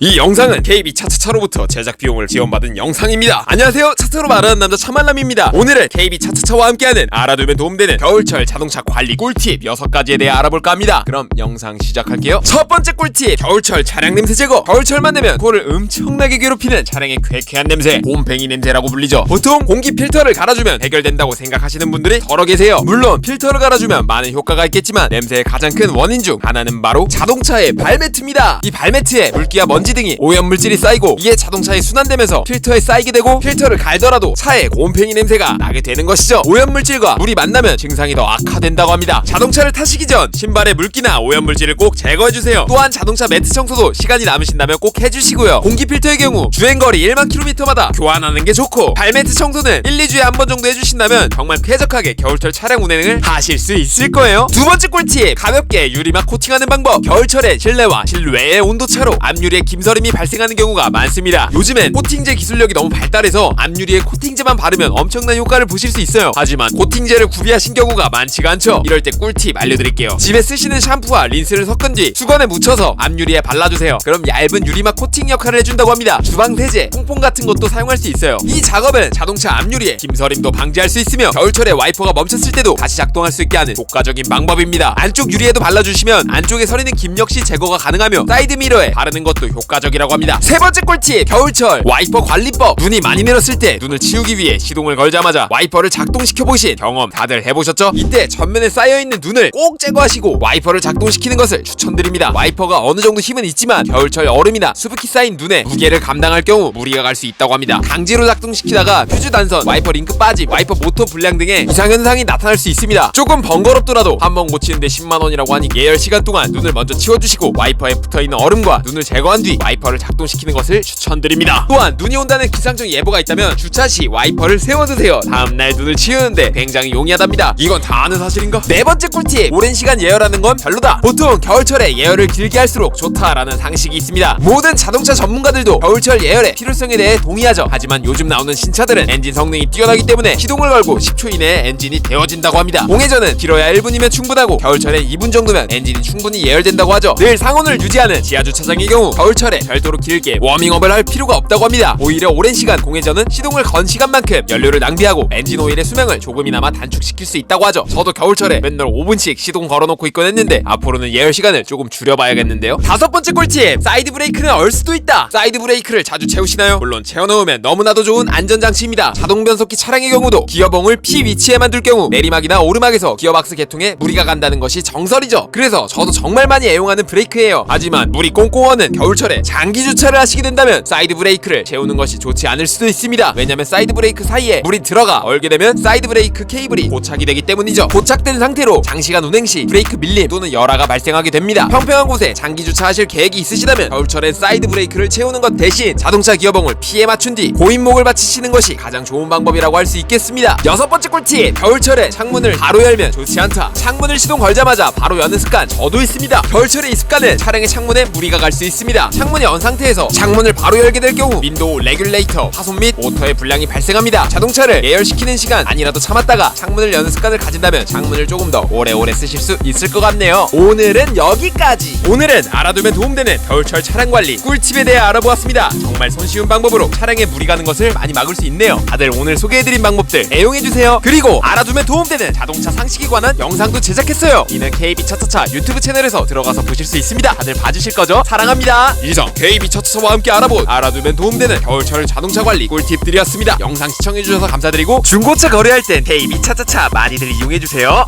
이 영상은 KB 차차차로부터 제작 비용을 지원받은 영상입니다. 안녕하세요. 차차로 말하는 남자 차말남입니다. 오늘은 KB 차차차와 함께하는 알아두면 도움되는 겨울철 자동차 관리 꿀팁 6가지에 대해 알아볼까 합니다. 그럼 영상 시작할게요. 첫 번째 꿀팁 겨울철 차량 냄새 제거 겨울철만 되면 코를 엄청나게 괴롭히는 차량의 쾌쾌한 냄새 곰팽이 냄새라고 불리죠. 보통 공기 필터를 갈아주면 해결된다고 생각하시는 분들이 더러 계세요. 물론 필터를 갈아주면 많은 효과가 있겠지만 냄새의 가장 큰 원인 중 하나는 바로 자동차의 발매트입니다. 이 발매트에 물기와 먼지 등이 오염 물질이 쌓이고 이게 자동차에 순환되면서 필터에 쌓이게 되고 필터를 갈더라도 차에 곰팽이 냄새가 나게 되는 것이죠. 오염 물질과 물이 만나면 증상이 더 악화된다고 합니다. 자동차를 타시기 전 신발에 물기나 오염 물질을 꼭 제거해 주세요. 또한 자동차 매트 청소도 시간이 남으신다면 꼭 해주시고요. 공기 필터의 경우 주행거리 1만 킬로미터마다 교환하는 게 좋고 발매트 청소는 1, 2주에 한 번 정도 해주신다면 정말 쾌적하게 겨울철 차량 운행을 하실 수 있을 거예요. 두 번째 꿀팁 가볍게 유리막 코팅하는 방법 겨울철에 실내와 실외의 온도차로 앞유리에 김서림이 발생하는 경우가 많습니다. 요즘엔 코팅제 기술력이 너무 발달해서 앞유리에 코팅제만 바르면 엄청난 효과를 보실 수 있어요. 하지만 코팅제를 구비하신 경우가 많지가 않죠. 이럴 때 꿀팁 알려드릴게요. 집에 쓰시는 샴푸와 린스를 섞은 뒤 수건에 묻혀서 앞유리에 발라주세요. 그럼 얇은 유리막 코팅 역할을 해준다고 합니다. 주방 세제, 퐁퐁 같은 것도 사용할 수 있어요. 이 작업은 자동차 앞유리에 김서림도 방지할 수 있으며 겨울철에 와이퍼가 멈췄을 때도 다시 작동할 수 있게 하는 효과적인 방법입니다. 안쪽 유리에도 발라주시면 안쪽에 서리는 김 역시 제거가 가능하며 사이드 미러에 바르는 것도 효과 적이라고 합니다. 세 번째 꿀팁 겨울철 와이퍼 관리법 눈이 많이 내렸을 때 눈을 치우기 위해 시동을 걸자마자 와이퍼를 작동시켜 보신 경험 다들 해보셨죠? 이때 전면에 쌓여있는 눈을 꼭 제거하시고 와이퍼를 작동시키는 것을 추천드립니다. 와이퍼가 어느 정도 힘은 있지만 겨울철 얼음이나 수북히 쌓인 눈에 무게를 감당할 경우 무리가 갈 수 있다고 합니다. 강제로 작동시키다가 퓨즈 단선, 와이퍼 링크 빠짐, 와이퍼 모터 불량 등의 이상현상이 나타날 수 있습니다. 조금 번거롭더라도 한 번 고치는데 10만원이라고 하니 예열 시간 동안 눈을 먼저 치워주시고 와이퍼에 붙어있는 얼음과 눈을 제거한 뒤 와이퍼를 작동시키는 것을 추천드립니다. 또한 눈이 온다는 기상청 예보가 있다면 주차 시 와이퍼를 세워두세요. 다음날 눈을 치우는데 굉장히 용이하답니다. 이건 다 아는 사실인가? 네 번째 꿀팁 오랜 시간 예열하는 건 별로다. 보통 겨울철에 예열을 길게 할수록 좋다라는 상식이 있습니다. 모든 자동차 전문가들도 겨울철 예열의 필요성에 대해 동의하죠. 하지만 요즘 나오는 신차들은 엔진 성능이 뛰어나기 때문에 시동을 걸고 10초 이내에 엔진이 데워진다고 합니다. 공회전은 길어야 1분이면 충분하고 겨울철엔 2분 정도면 엔진이 충분히 예열된다고 하죠. 늘 상온을 유지하는 지하 주차장의 경우 겨울철 에 별도로 길게 워밍업을 할 필요가 없다고 합니다. 오히려 오랜 시간 공회전은 시동을 건 시간만큼 연료를 낭비하고 엔진 오일의 수명을 조금이나마 단축시킬 수 있다고 하죠. 저도 겨울철에 맨날 5분씩 시동 걸어놓고 있곤 했는데 앞으로는 예열 시간을 조금 줄여봐야겠는데요. 다섯 번째 꿀팁 사이드 브레이크는 얼 수도 있다. 사이드 브레이크를 자주 채우시나요? 물론 채워놓으면 너무나도 좋은 안전장치입니다. 자동 변속기 차량의 경우도 기어봉을 P 위치에만 둘 경우 내리막이나 오르막에서 기어박스 계통에 무리가 간다는 것이 정설이죠. 그래서 저도 정말 많이 애용하는 브레이크예요. 하지만 물이 꽁꽁하는 겨울철에 장기 주차를 하시게 된다면 사이드 브레이크를 채우는 것이 좋지 않을 수도 있습니다. 왜냐면 사이드 브레이크 사이에 물이 들어가 얼게 되면 사이드 브레이크 케이블이 고착이 되기 때문이죠. 고착된 상태로 장시간 운행 시 브레이크 밀림 또는 열화가 발생하게 됩니다. 평평한 곳에 장기 주차하실 계획이 있으시다면 겨울철엔 사이드 브레이크를 채우는 것 대신 자동차 기어봉을 P에 맞춘 뒤 고인목을 받치시는 것이 가장 좋은 방법이라고 할 수 있겠습니다. 여섯 번째 꿀팁 겨울철에 창문을 바로 열면 좋지 않다. 창문을 시동 걸자마자 바로 여는 습관 저도 있습니다. 겨울철에 이 습관은 차량의 창문에 무리가 갈 수 있습니다. 창문이 연 상태에서 창문을 바로 열게 될 경우 윈도우 레귤레이터 파손 및 모터의 불량이 발생합니다. 자동차를 예열시키는 시간 아니라도 참았다가 창문을 여는 습관을 가진다면 창문을 조금 더 오래오래 쓰실 수 있을 것 같네요. 오늘은 여기까지. 오늘은 알아두면 도움되는 겨울철 차량 관리 꿀팁에 대해 알아보았습니다. 정말 손쉬운 방법으로 차량에 무리 가는 것을 많이 막을 수 있네요. 다들 오늘 소개해드린 방법들 애용해주세요. 그리고 알아두면 도움되는 자동차 상식에 관한 영상도 제작했어요. 이는 KB 차차차 유튜브 채널에서 들어가서 보실 수 있습니다. 다들 봐주실 거죠? 사랑합니다. 이상 KB 차차차와 함께 알아본 알아두면 도움되는 겨울철 자동차 관리 꿀팁들이었습니다. 영상 시청해주셔서 감사드리고 중고차 거래할 땐 KB 차차차 많이들 이용해주세요.